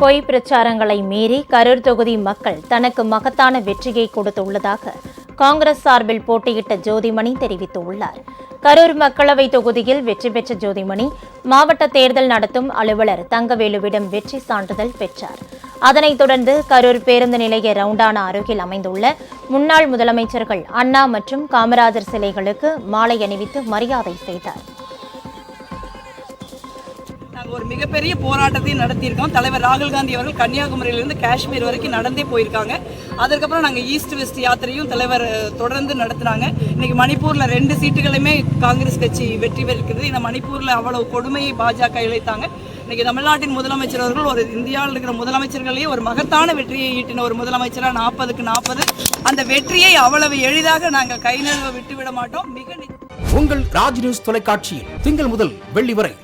பொய் பிரச்சாரங்களை மீறி கரூர் தொகுதி மக்கள் தனக்கு மகத்தான வெற்றியை கொடுத்துள்ளதாக காங்கிரஸ் சார்பில் போட்டியிட்ட ஜோதிமணி தெரிவித்துள்ளார். கரூர் மக்களவை தொகுதியில் வெற்றி பெற்ற ஜோதிமணி மாவட்ட தேர்தல் நடத்தும் அலுவலர் தங்கவேலுவிடம் வெற்றி சான்றிதழ் பெற்றார். அதனைத் தொடர்ந்து கரூர் பேருந்து நிலைய ரவுண்டானா அருகில் அமைந்துள்ள முன்னாள் முதலமைச்சர்கள் அண்ணா மற்றும் காமராஜர் சிலைகளுக்கு மாலை அணிவித்து மரியாதை செய்தார். நாங்கள் ஒரு மிகப்பெரிய போராட்டத்தையும் நடத்தியிருக்கோம். தலைவர் ராகுல் காந்தி அவர்கள் கன்னியாகுமரியிலிருந்து காஷ்மீர் வரைக்கும் நடந்தே போயிருக்காங்க. அதுக்கப்புறம் நாங்கள் ஈஸ்ட் வெஸ்ட் யாத்திரையும் தலைவர் தொடர்ந்து நடத்துனாங்க. இன்னைக்கு மணிப்பூரில் ரெண்டு சீட்டுகளுமே காங்கிரஸ் கட்சி வெற்றி பெற்றிருக்கிறது இந்த மணிப்பூரில் அவ்வளவு கொடுமையை பாஜக இழைத்தாங்க. இன்னைக்கு தமிழ்நாட்டின் முதலமைச்சர் அவர்கள் ஒரு இந்தியாவில் இருக்கிற முதலமைச்சர்களையே ஒரு மகத்தான வெற்றியை ஈட்டின ஒரு முதலமைச்சராக நாற்பதுக்கு நாற்பது அந்த வெற்றியை அவ்வளவு எளிதாக நாங்கள் கை நழுவ விட்டுவிட மாட்டோம். மிக நி- உங்கள் ராஜ் நியூஸ் தொலைக்காட்சியில் திங்கள் முதல் வெள்ளி வரை